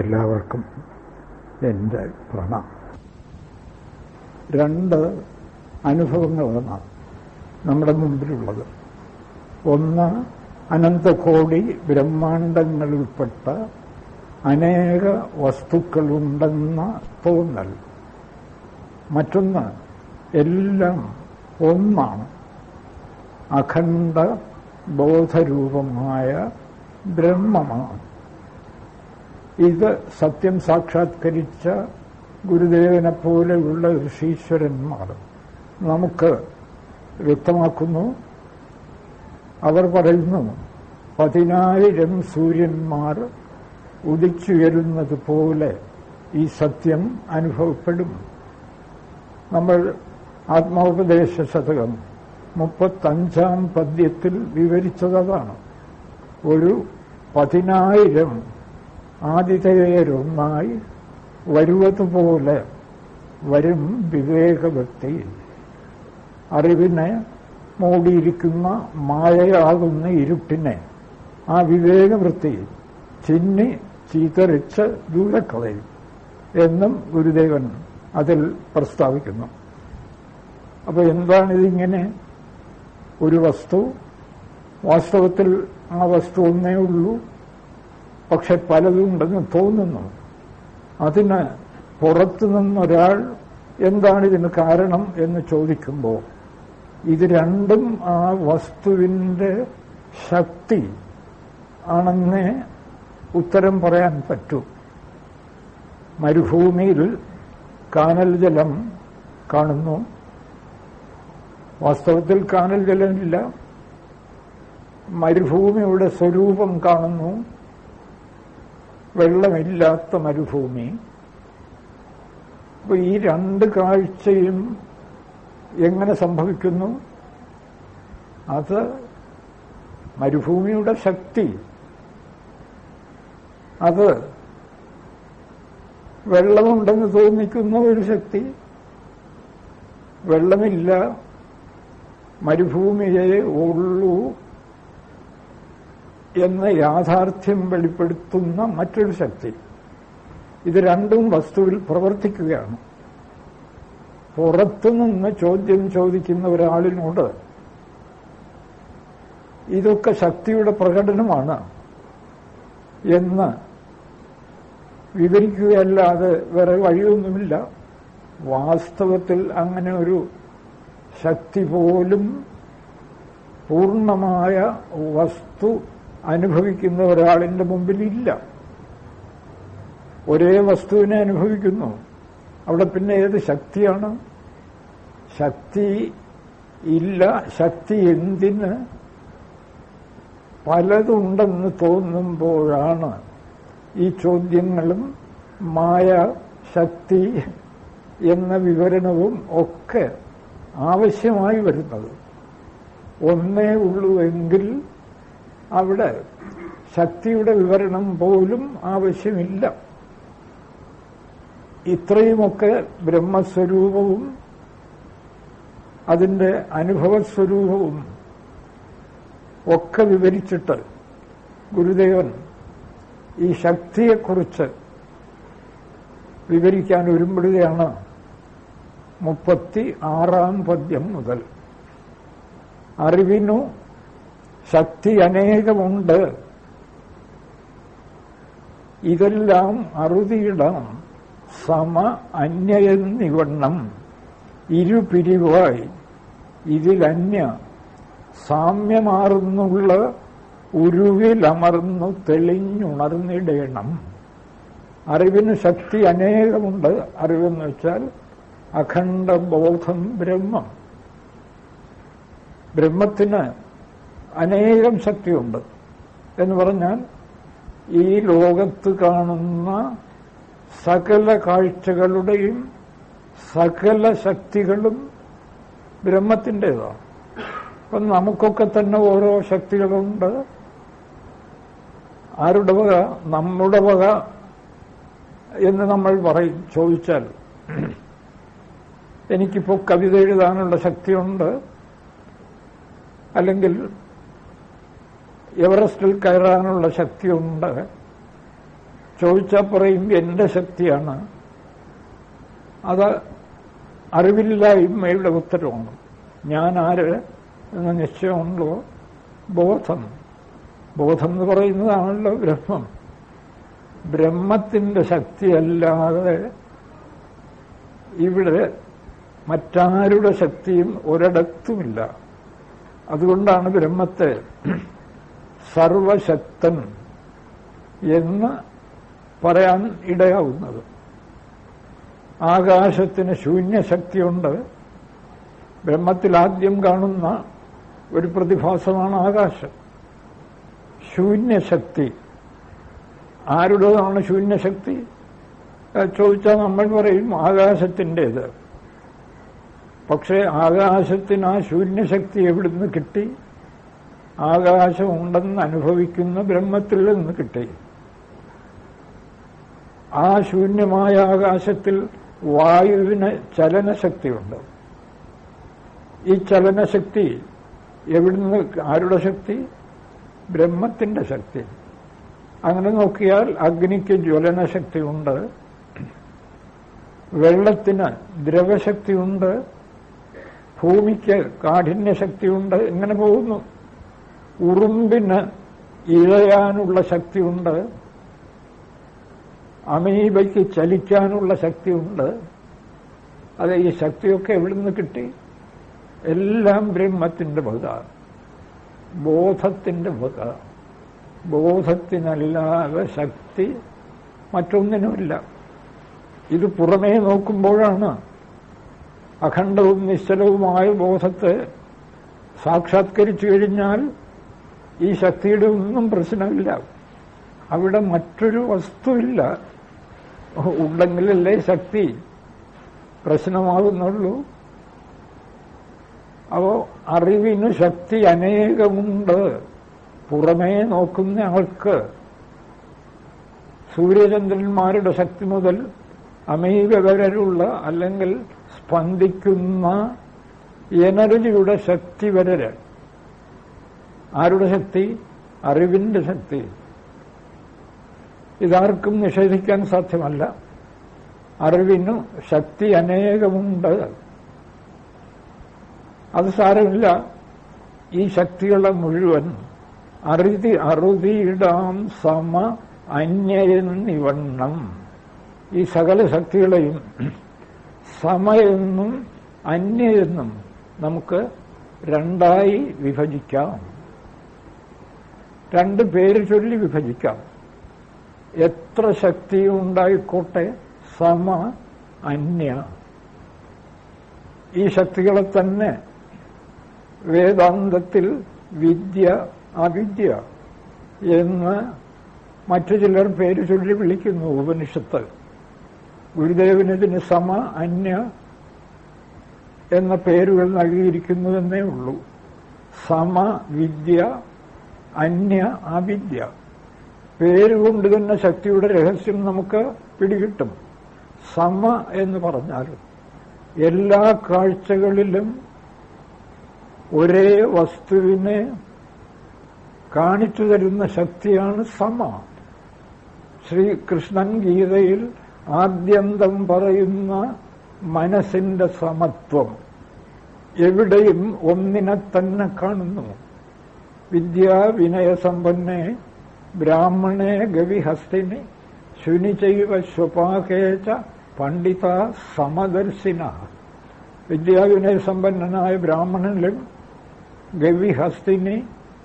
എല്ലാവർക്കും എന്റെ പ്രണാം രണ്ട് അനുഭവങ്ങളാണ് നമ്മുടെ മുമ്പിലുള്ളത്. ഒന്ന് അനന്തകോടി ബ്രഹ്മാണ്ടങ്ങളിൽപ്പെട്ട അനേക വസ്തുക്കളുണ്ടെന്ന തോന്നൽ. മറ്റൊന്ന് എല്ലാം ഒന്നാണ് അഖണ്ഡ ബോധരൂപമായ ബ്രഹ്മമാണ്. ഇത് സത്യം സാക്ഷാത്കരിച്ച ഗുരുദേവനെ പോലെയുള്ള ഋഷീശ്വരന്മാർ നമുക്ക് വ്യക്തമാക്കുന്നു അവർ പറയുന്നു പതിനായിരം സൂര്യന്മാർ ഉദിച്ചുയരുന്നത് പോലെ ഈ സത്യം അനുഭവപ്പെടും. നമ്മൾ ആത്മോപദേശ ശതകം മുപ്പത്തഞ്ചാം പദ്യത്തിൽ വിവരിച്ചതാണ് ഒരു പതിനായിരം ആതിഥേയരൊന്നായി വരുവതുപോലെ വരും വിവേകവ്യക്തി അറിവിനെ മൂടിയിരിക്കുന്ന മായയാകുന്ന ഇരുട്ടിനെ ആ വിവേകവൃത്തി ചിന്നി ചീത്തറിച്ച് ദൂരക്കളയും എന്നും ഗുരുദേവൻ അതിൽ പ്രസ്താവിക്കുന്നു. അപ്പൊ എന്താണിതിങ്ങനെ ഒരു വസ്തു? വാസ്തവത്തിൽ ആ വസ്തു ഒന്നേ ഉള്ളൂ. പക്ഷെ പലതും ഉണ്ടെന്ന് തോന്നുന്നു. അതിന് പുറത്തു നിന്നൊരാൾ എന്താണ് ഇതിന് കാരണം എന്ന് ചോദിക്കുമ്പോൾ ഇത് രണ്ടും ആ വസ്തുവിന്റെ ശക്തി ആണെന്നേ ഉത്തരം പറയാൻ പറ്റൂ. മരുഭൂമിയിൽ കാനൽ ജലം കാണുന്നു. വാസ്തവത്തിൽ കാനൽ ജലമില്ല. മരുഭൂമിയുടെ സ്വരൂപം കാണുന്നു. വെള്ളമില്ലാത്ത മരുഭൂമി. അപ്പൊ ഈ രണ്ട് കാഴ്ചയും എങ്ങനെ സംഭവിക്കുന്നു? അത് മരുഭൂമിയുടെ ശക്തി. അത് വെള്ളമുണ്ടെന്ന് തോന്നിക്കുന്ന ഒരു ശക്തി. വെള്ളമില്ല. മരുഭൂമിയെ ഉള്ളൂ. എന്ന യാഥാർത്ഥ്യം വെളിപ്പെടുത്തുന്ന മറ്റൊരു ശക്തി. ഇത് രണ്ടും വസ്തുവിൽ പ്രവർത്തിക്കുകയാണ്. പുറത്തുനിന്ന് ചോദ്യം ചോദിക്കുന്ന ഒരാളിനോട് ഇതൊക്കെ ശക്തിയുടെ പ്രകടനമാണ് എന്ന് വിവരിക്കുകയല്ലാതെ വേറെ വഴിയൊന്നുമില്ല. വാസ്തവത്തിൽ അങ്ങനെ ഒരു ശക്തി പോലും പൂർണമായ വസ്തു അനുഭവിക്കുന്ന ഒരാളിന്റെ മുമ്പിലില്ല. ഒരേ വസ്തുവിനെ അനുഭവിക്കുന്നു. അവിടെ പിന്നെ ഏത് ശക്തിയാണ്? ശക്തി ഇല്ല. ശക്തി എന്തിന്? പലതുണ്ടെന്ന് തോന്നുമ്പോഴാണ് ഈ ചോദ്യങ്ങളും മായ ശക്തി എന്ന വിവരണവും ഒക്കെ ആവശ്യമായി വരുന്നത്. ഒന്നേ ഉള്ളൂ എങ്കിൽ അവിടെ ശക്തിയുടെ വിവരണം പോലും ആവശ്യമില്ല. ഇത്രയുമൊക്കെ ബ്രഹ്മസ്വരൂപവും അതിന്റെ അനുഭവസ്വരൂപവും ഒക്കെ വിവരിച്ചിട്ട് ഗുരുദേവൻ ഈ ശക്തിയെക്കുറിച്ച് വിവരിക്കാൻ ഒരുമ്പെടുകയാണ് മുപ്പത്തി ആറാം പദ്യം മുതൽ. അറിവിനു ശക്തി അനേകമുണ്ട് ഇതെല്ലാം അറുതിയിടം. സമ അന്യയെന്നിവണ്ണം ഇരുപിരിവായി ഇതിലന്യ സാമ്യമാർന്നുള്ള ഉരുവിലമർന്നു തെളിഞ്ഞുണർന്നിടേണം. അറിവിന് ശക്തി അനേകമുണ്ട്. അറിവെന്ന് വെച്ചാൽ അഖണ്ഡ ബോധം ബ്രഹ്മം. ബ്രഹ്മത്തിന് അനേകം ശക്തിയുണ്ട് എന്ന് പറഞ്ഞാൽ ഈ ലോകത്ത് കാണുന്ന സകല കാഴ്ചകളുടെയും സകല ശക്തികളും ബ്രഹ്മത്തിന്റെതാണ്. അപ്പം നമുക്കൊക്കെ തന്നെ ഓരോ ശക്തികളുണ്ട്. ആരുടെ വക? നമ്മുടെ വക എന്ന് നമ്മൾ പറയും ചോദിച്ചാൽ. എനിക്കിപ്പോൾ കവിത എഴുതാനുള്ള ശക്തിയുണ്ട്. അല്ലെങ്കിൽ എവറസ്റ്റിൽ കയറാനുള്ള ശക്തിയുണ്ട്. ചോദിച്ചാൽ പറയും എന്റെ ശക്തിയാണ്. അത് അറിവില്ലായ്മയുടെ ഉത്തരവാണ്. ഞാൻ ആര് എന്ന നിശ്ചയമുണ്ടോ? ബോധം. ബോധം എന്ന് പറയുന്നതാണല്ലോ ബ്രഹ്മം. ബ്രഹ്മത്തിന്റെ ശക്തിയല്ലാതെ ഇവിടെ മറ്റാരുടെ ശക്തിയും ഒരിടത്തുമില്ല. അതുകൊണ്ടാണ് ബ്രഹ്മത്തെ സർവശക്തൻ എന്ന് പറയാൻ ഇടയാവുന്നത്. ആകാശത്തിന് ശൂന്യശക്തിയുണ്ട്. ബ്രഹ്മത്തിൽ ആദ്യം കാണുന്ന ഒരു പ്രതിഭാസമാണ് ആകാശം. ശൂന്യശക്തി. ആരുടേതാണ് ശൂന്യശക്തി? ചോദിച്ചാൽ നമ്മൾ പറയും ആകാശത്തിന്റേത്. പക്ഷേ ആകാശത്തിന് ആ ശൂന്യശക്തി എവിടുന്ന് കിട്ടി? ആകാശം ഉണ്ടെന്ന് അനുഭവിക്കുന്ന ബ്രഹ്മത്തിൽ നിന്ന് കിട്ടി. ആ ശൂന്യമായ ആകാശത്തിൽ വായുവിന് ചലനശക്തിയുണ്ട്. ഈ ചലനശക്തി എവിടുന്ന് ആരുടെ ശക്തി? ബ്രഹ്മത്തിന്റെ ശക്തി. അങ്ങനെ നോക്കിയാൽ അഗ്നിക്ക് ജ്വലനശക്തിയുണ്ട്. വെള്ളത്തിന് ദ്രവശക്തിയുണ്ട്. ഭൂമിക്ക് കാഠിന്യശക്തിയുണ്ട്. ഇങ്ങനെ പോകുന്നു. ഉറുമ്പിന് ഇഴയാനുള്ള ശക്തിയുണ്ട് അമീബയ്ക്ക് ചലിക്കാനുള്ള ശക്തിയുണ്ട്. അത് ഈ ശക്തിയൊക്കെ എവിടെ നിന്ന് കിട്ടി? എല്ലാം ബ്രഹ്മത്തിന്റെ വക ബോധത്തിന്റെ വക ബോധത്തിനല്ലാതെ ശക്തി മറ്റൊന്നിനുമില്ല. ഇത് പുറമേ നോക്കുമ്പോഴാണ് അഖണ്ഡവും നിശ്ചലവുമായ ബോധത്തെ സാക്ഷാത്കരിച്ചു കഴിഞ്ഞാൽ ഈ ശക്തിയുടെ ഒന്നും പ്രശ്നമില്ല. അവിടെ മറ്റൊരു വസ്തുവില്ല. ഉണ്ടെങ്കിലല്ലേ ശക്തി. പ്രശ്നമാകുന്നുള്ളൂ. അപ്പോ അറിവിന് ശക്തി അനേകമുണ്ട്. പുറമേ നോക്കുന്ന ആൾക്ക്. സൂര്യചന്ദ്രന്മാരുടെ ശക്തി മുതൽ അമീബ വരെയുള്ള അല്ലെങ്കിൽ സ്പന്ദിക്കുന്ന എനർജിയുടെ ശക്തി വരെ ആരുടെ ശക്തി? അറിവിന്റെ ശക്തി. ഇതാർക്കും നിഷേധിക്കാൻ സാധ്യമല്ല. അറിവിന് ശക്തി അനേകമുണ്ട്. അത് സാരമില്ല. ഈ ശക്തികളെ മുഴുവൻ അറുതി അറുതിയിടാം സമ അന്യയെന്നിവണ്ണം ഈ സകല ശക്തികളെയും സമയെന്നും അന്യയെന്നും നമുക്ക് രണ്ടായി വിഭജിക്കാം. രണ്ട് പേര് ചൊല്ലി വിഭജിക്കാം. എത്ര ശക്തി ഉണ്ടായിക്കോട്ടെ സമ അന്യ. ഈ ശക്തികളെ തന്നെ വേദാന്തത്തിൽ വിദ്യ അവിദ്യ എന്ന് മറ്റു ചിലർ പേര് ചൊല്ലി വിളിക്കുന്നു ഉപനിഷത്ത്. ഗുരുദേവനതിന് സമ അന്യ എന്ന പേരുകൾ നൽകിയിരിക്കുന്നതെന്നേ ഉള്ളൂ. സമ വിദ്യ അന്യ ആ വിദ്യ പേരുകൊണ്ട് തന്നെ ശക്തിയുടെ രഹസ്യം നമുക്ക് പിടികിട്ടും. സമ എന്ന് പറഞ്ഞാൽ എല്ലാ കാഴ്ചകളിലും ഒരേ വസ്തുവിനെ കാണിച്ചു തരുന്ന ശക്തിയാണ് സമ. ശ്രീകൃഷ്ണൻ ഗീതയിൽ ആദ്യന്തം പറയുന്ന മനസ്സിന്റെ സമത്വം എവിടെയും ഒന്നിനെ തന്നെ കാണുന്നു. വിദ്യാ വിനയസമ്പന്നെ ബ്രാഹ്മണേ ഗവിഹസ്തിനി ശുനിചൈവ സ്വപാകേച്ച പണ്ഡിത സമദർശിന. വിദ്യാവിനയസമ്പന്നനായ ബ്രാഹ്മണനിലും ഗവിഹസ്തിനി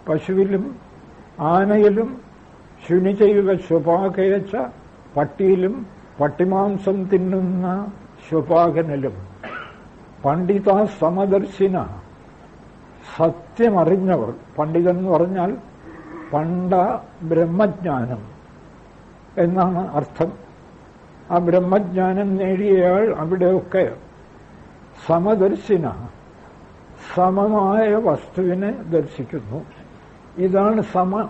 പശുവിലും ആനയിലും ശുനിചൈവ സ്വപാകേച്ച പട്ടിയിലും പട്ടിമാംസം തിന്നുന്ന സ്വപാകനിലും. പണ്ഡിത സമദർശിന. സത്യമറിഞ്ഞവർ പണ്ഡിതൻ എന്ന് പറഞ്ഞാൽ പണ്ട ബ്രഹ്മജ്ഞാനം എന്നാണ് അർത്ഥം. ആ ബ്രഹ്മജ്ഞാനം നേടിയയാൾ അവിടെയൊക്കെ സമദർശിന സമമായ വസ്തുവിനെ ദർശിക്കുന്നു. ഇതാണ് സമ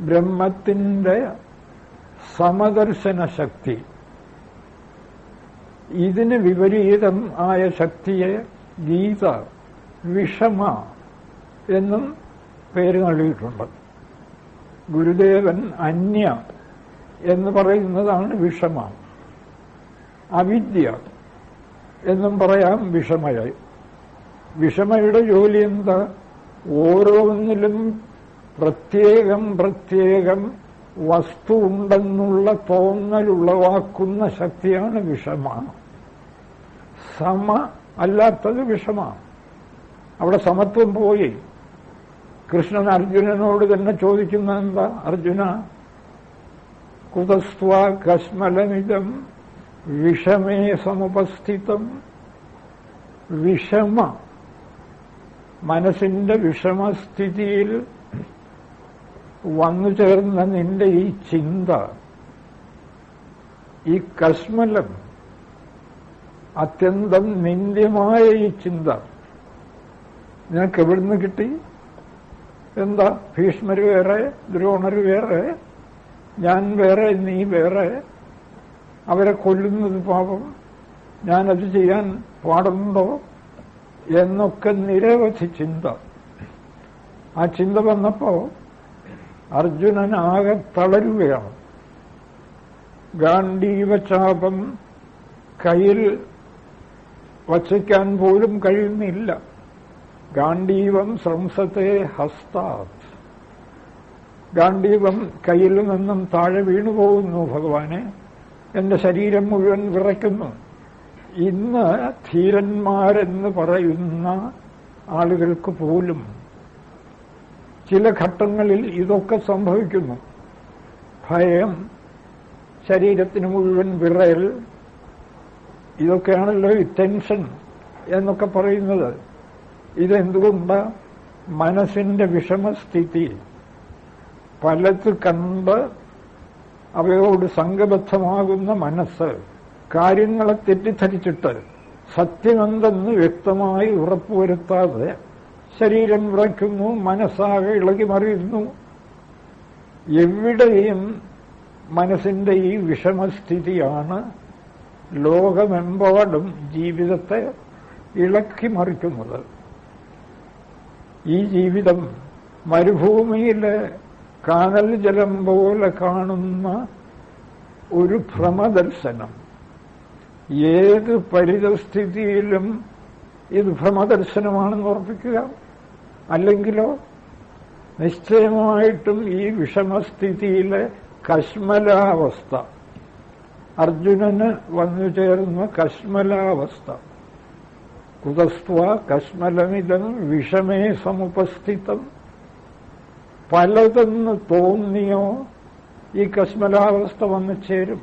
ബ്രഹ്മത്തിന്റെ സമദർശന ശക്തി. ഇതിന് വിപരീതം ആയ ശക്തിയെ ഗീത വിഷമ എന്നും പേര് നൽകിയിട്ടുണ്ട്. ഗുരുദേവൻ അന്യ എന്ന് പറയുന്നതാണ് വിഷമ. അവിദ്യ എന്നും പറയാം വിഷമയായി വിഷമയുടെ ജോലി എന്താ? ഓരോന്നിലും പ്രത്യേകം പ്രത്യേകം വസ്തു ഉണ്ടെന്നുള്ള തോന്നലുളവാക്കുന്ന ശക്തിയാണ് വിഷമ. സമ അല്ലാത്തത് വിഷമാണ് അവിടെ സമത്വം പോയി. കൃഷ്ണൻ അർജുനനോട് തന്നെ ചോദിക്കുന്ന എന്താ അർജുന കുതസ്ത്വ കശ്മലമിതം വിഷമേ സമുപസ്ഥിതം. വിഷമ മനസ്സിന്റെ വിഷമസ്ഥിതിയിൽ വന്നു ചേർന്ന നിന്റെ ഈ ചിന്ത ഈ കശ്മലം അത്യന്തം നിന്ദ്യമായ ഈ ചിന്ത നിനക്ക് എവിടുന്ന് കിട്ടി? എന്താ? ഭീഷ്മർ വേറെ ദ്രോണർ വേറെ ഞാൻ വേറെ നീ വേറെ. അവരെ കൊല്ലുന്നത് പാപം. ഞാനത് ചെയ്യാൻ പാടുന്നുണ്ടോ എന്നൊക്കെ നിരവധി ചിന്ത. ആ ചിന്ത വന്നപ്പോ അർജുനനാകെ തളരുകയാണ്. ഗാന്ധീവചാപം കയ്യിൽ വച്ചിക്കാൻ പോലും കഴിയുന്നില്ല. ഗാന്ധീവം സംസത്തെ ഹസ്താത്. ഗാന്ധീവം കയ്യിൽ നിന്നും താഴെ വീണുപോകുന്നു ഭഗവാനെ. എന്റെ ശരീരം മുഴുവൻ വിറയ്ക്കുന്നു. ഇന്ന് ധീരന്മാരെന്ന് പറയുന്ന ആളുകൾക്ക് പോലും ചില ഘട്ടങ്ങളിൽ ഇതൊക്കെ സംഭവിക്കുന്നു. ഭയം ശരീരത്തിന് മുഴുവൻ വിറയൽ ഇതൊക്കെയാണല്ലോ ഈ ടെൻഷൻ എന്നൊക്കെ പറയുന്നത്. ഇതെന്തുകൊണ്ട്? മനസ്സിന്റെ വിഷമസ്ഥിതി പലത് കണ്ട് അവയോട് സംഘബദ്ധമാകുന്ന മനസ്സ് കാര്യങ്ങളെ തെറ്റിദ്ധരിച്ചിട്ട് സത്യമെന്തെന്ന് വ്യക്തമായി ഉറപ്പുവരുത്താതെ ശരീരം വിറയ്ക്കുന്നു മനസ്സാകെ ഇളകി മറിയുന്നു. എവിടെയും മനസ്സിന്റെ ഈ വിഷമസ്ഥിതിയാണ് ലോകമെമ്പാടും ജീവിതത്തെ ഇളക്കി മറിക്കുന്നത്. ഈ ജീവിതം മരുഭൂമിയിൽ കാനൽ ജലം പോലെ കാണുന്ന ഒരു ഭ്രമദർശനം. ഏത് പരിതസ്ഥിതിയിലും ഇത് ഭ്രമദർശനമാണെന്ന് ഉറപ്പിക്കുക അല്ലെങ്കിലോ നിശ്ചയമായിട്ടും ഈ വിഷമസ്ഥിതിയിലെ കശ്മലാവസ്ഥ. അർജുനന് വന്നു ചേർന്ന കശ്മലാവസ്ഥ. കുതസ്ത്വ കശ്മലമിതം വിഷമേ സമുപസ്ഥിതം പലതെന്ന് തോന്നിയോ ഈ കശ്മലാവസ്ഥ വന്നു ചേരും.